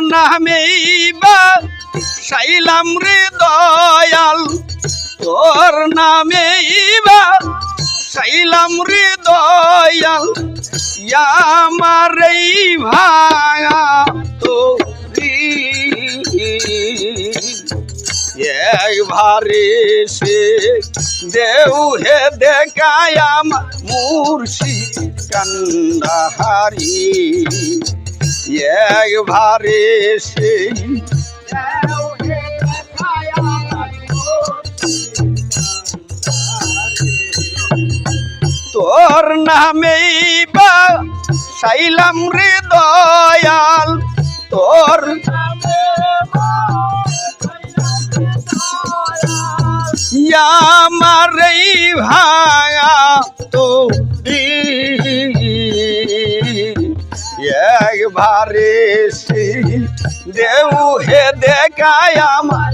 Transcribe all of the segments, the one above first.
নামেই বা সাইলাম রে দয়াল। তোর নামেই বা সাইলাম রে দয়াল। আমার এই ভাঙা তো একবারে সে দেউ হে দেখায় আমার মুর্শি কান্দাহারি। একবারে সে। তোর নামেই বা সাইলাম রে দয়াল। তোর আমার ভাঙা তো সে দেউ হে দেখায় আমার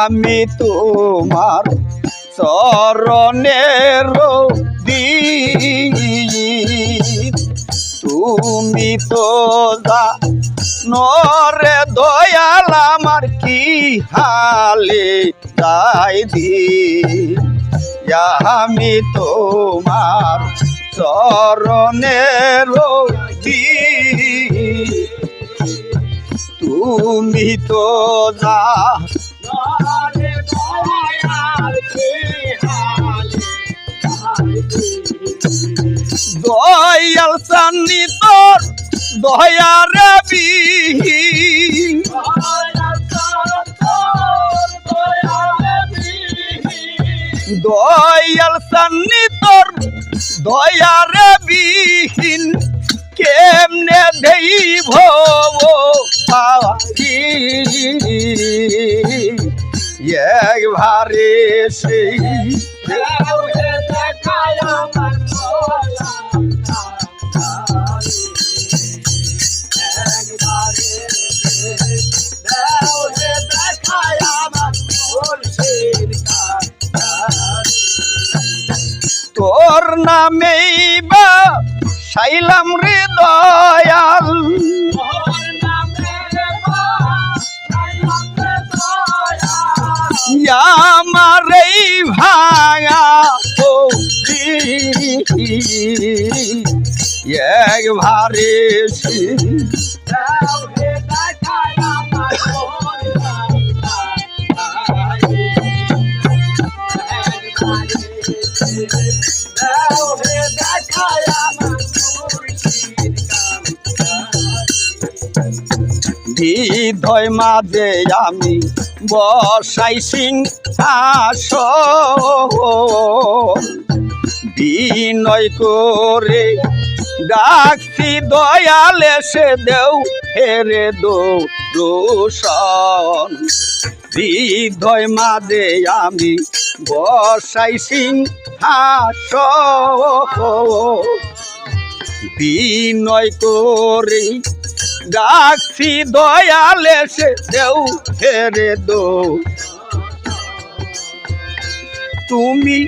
আমি তোমার চরণের তুমি তো যা, নরে দয়াল আমার কি হালে যাই দি আমি তোমার চরণের তুমি তো যা দয়াল সান্নি তোর দয়ারে দয়াল সান্নি তোর দয়ারে বিহীন। কেমনে দেই ভব পাখি একবারে সেই তোর নামেই বা সাইলাম রে দয়াল। আমার একবারে হৃদয় মাঝে আমি বসাই সিং আস বিনয় করে ডাকছি দয়ালে সে দেও, হেরে দো রোশন। হৃদয় মাঝে আমি বসাই সিং হাস বিনয় করে, ডাকছি দয়ালে সে দেউ হেরে দো। তুমি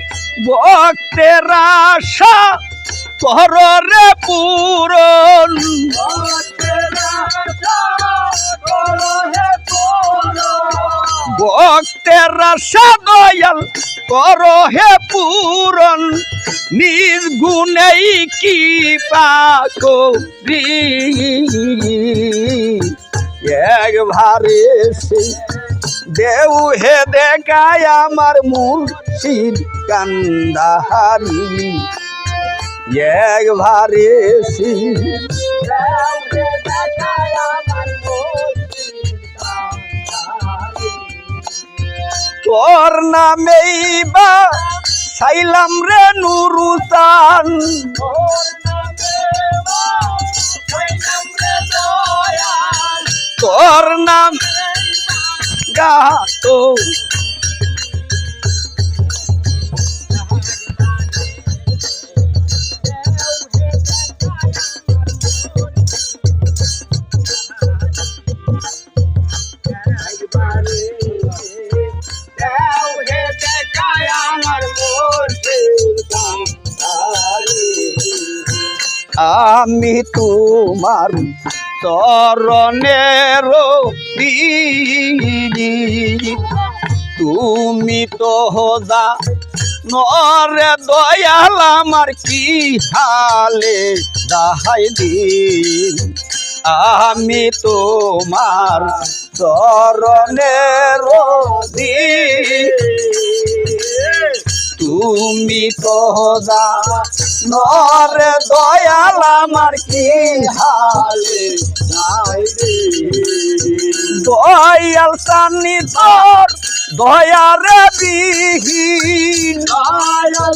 ভক্তের আশা কর রে পূরণ। ভক্তের আশা দয়াল কর হে পূরণ। নিজ গুণেই কি পাকো একবারে সে দেউ হে দেখায় আমার মুর্শিদ কান্দাহারি। একবারে তোর নামেই বা সাইলাম রে নুরুতান। তোর নাম গাতো আমি তোমার চরণের তুমি তো হোদা নরে দয়াল, আমার কি হালে দাহাই দিন? আমি তোমার চরণের তুমি তো হোদা নরে দয়াল আমার কি হালে? দয়াল সানি তোর দয়ারে বিহীন। দয়াল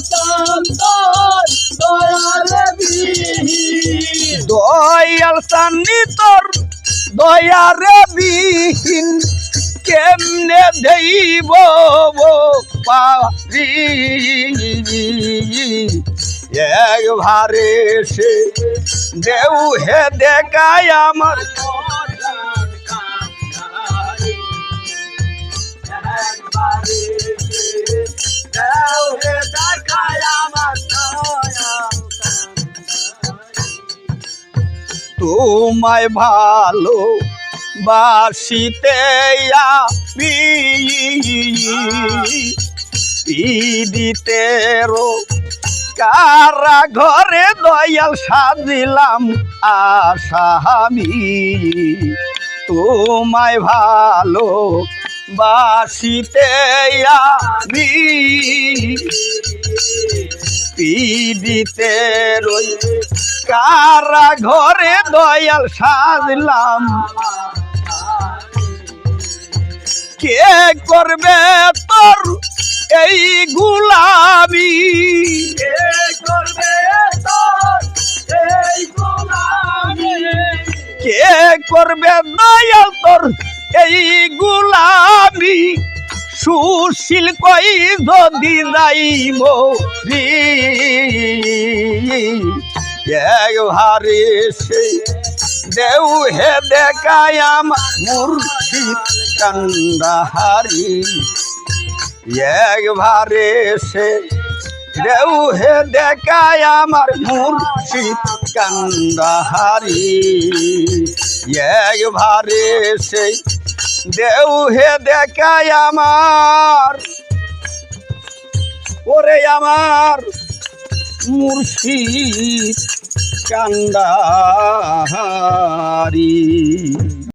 সানি তোর দয়ারে বিহীন। কেমনে দেইব পারি? একবারে সে। দেউ হে দেখায় আমার তোমায় ভালো বাসিতে আমি দিতেরো কারা ঘরে দয়াল সাজিলাম আসামি তোমায় ভালো বাসিতে আমি। পিদিতে রই কারা ঘরে দয়াল সাজলাম। কে করবে তোর এই গুলামি। কে করবে দয়াল তোর এই গুলামি? সুশীল কই যদি যাইব রে একবারে সে দেউ হে দেখায় আমার মুর্শিদ কান্দাহারি। একবারে সে দেউ হে দেখায় আমার মুর্শিদ কান্দাহারি। একবারে সে দেউ হে দেখায় আমার, ওরে আমার মুর্শিদ কান্দাহারি।